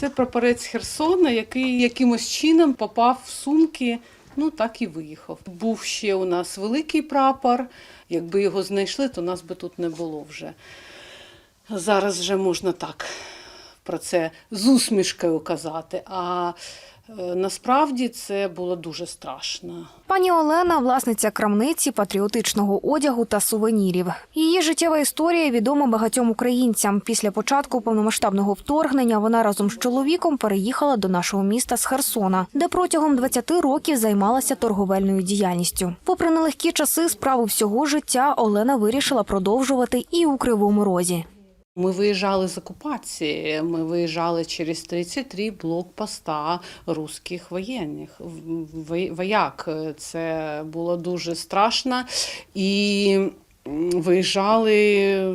Це прапорець Херсона, який якимось чином попав в сумки. Ну так і виїхав. Був ще у нас великий прапор. Якби його знайшли, то нас би тут не було вже. Зараз вже можна так про це з усмішкою казати. А насправді це було дуже страшно. Пані Олена власниця крамниці патріотичного одягу та сувенірів. Її життєва історія відома багатьом українцям. Після початку повномасштабного вторгнення вона разом з чоловіком переїхала до нашого міста з Херсона, де протягом 20 років займалася торговельною діяльністю. Попри нелегкі часи, справу всього життя Олена вирішила продовжувати і у Кривому Розі. Ми виїжджали з окупації. Ми виїжджали через 33 блокпоста русських воєнних вояк. Це було дуже страшно. І виїжджали.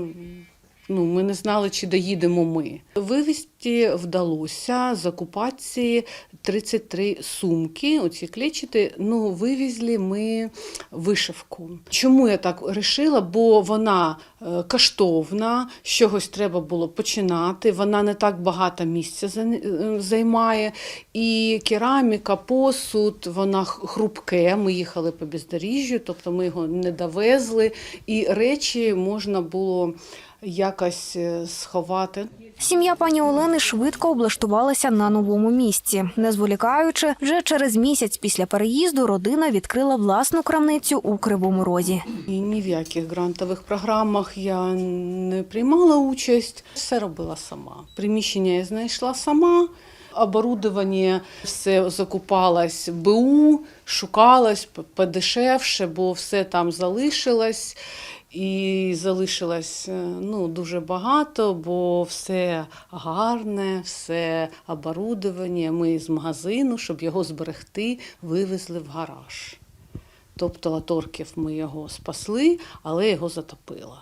Ну, ми не знали, чи доїдемо ми. Вивезти вдалося з окупації 33 сумки. Оці клечити. Ну, вивезли ми вишивку. Чому я так вирішила? Бо вона е, коштовна, з чогось треба було починати. Вона не так багато місця е, займає. І кераміка, посуд, вона хрупке. Ми їхали по бездоріжжю, тобто ми його не довезли. І речі можна було якось е, сховати. Сім'я пані Олени швидко облаштувалася на новому місці. Не зволікаючи, вже через місяць після переїзду родина відкрила власну крамницю у Кривому Розі. І ні в яких грантових програмах я не приймала участь. Все робила сама. Приміщення я знайшла сама. Оборудовання все закупалось БУ, шукалось подешевше, бо все там залишилось. І залишилось е, ну, дуже багато, бо все гарне, все оборудовання. Ми з магазину, щоб його зберегти, вивезли в гараж. Тобто аторків ми його спасли, але його затопило.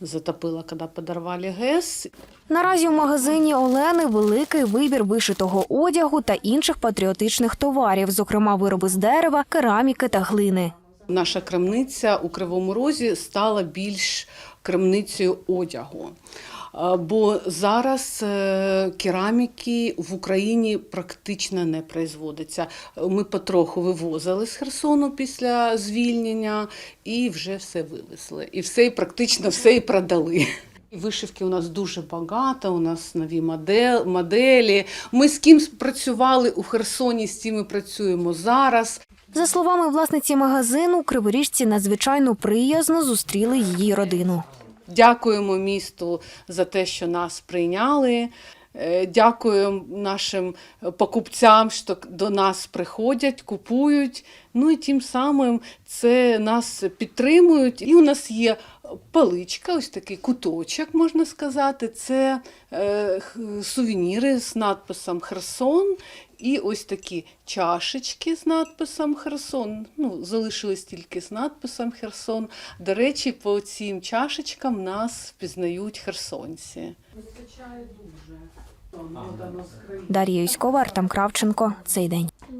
Затопило, коли подорвали ГЕС. Наразі у магазині Олени великий вибір вишитого одягу та інших патріотичних товарів, зокрема вироби з дерева, кераміки та глини. Наша крамниця у Кривому Розі стала більш крамницею одягу. Бо зараз е, кераміки в Україні практично не производиться. Ми потроху вивозили з Херсону після звільнення і вже все вивезли. І все, практично все і продали. Вишивки у нас дуже багато, у нас нові моделі. Ми з ким працювали у Херсоні, з тим і працюємо зараз. За словами власниці магазину, криворіжці надзвичайно приязно зустріли її родину. Дякуємо місту за те, що нас прийняли. Е, Дякуємо нашим покупцям, що до нас приходять, купують. Ну і тим самим це нас підтримують. І у нас є паличка, ось такий куточок, можна сказати. Це е, сувеніри з надписом Херсон. І ось такі чашечки з надписом Херсон. Ну, залишились тільки з надписом Херсон. До речі, по цим чашечкам нас впізнають херсонці. Вистачає дуже. Дар'я Юськова, Артем Кравченко. Цей день.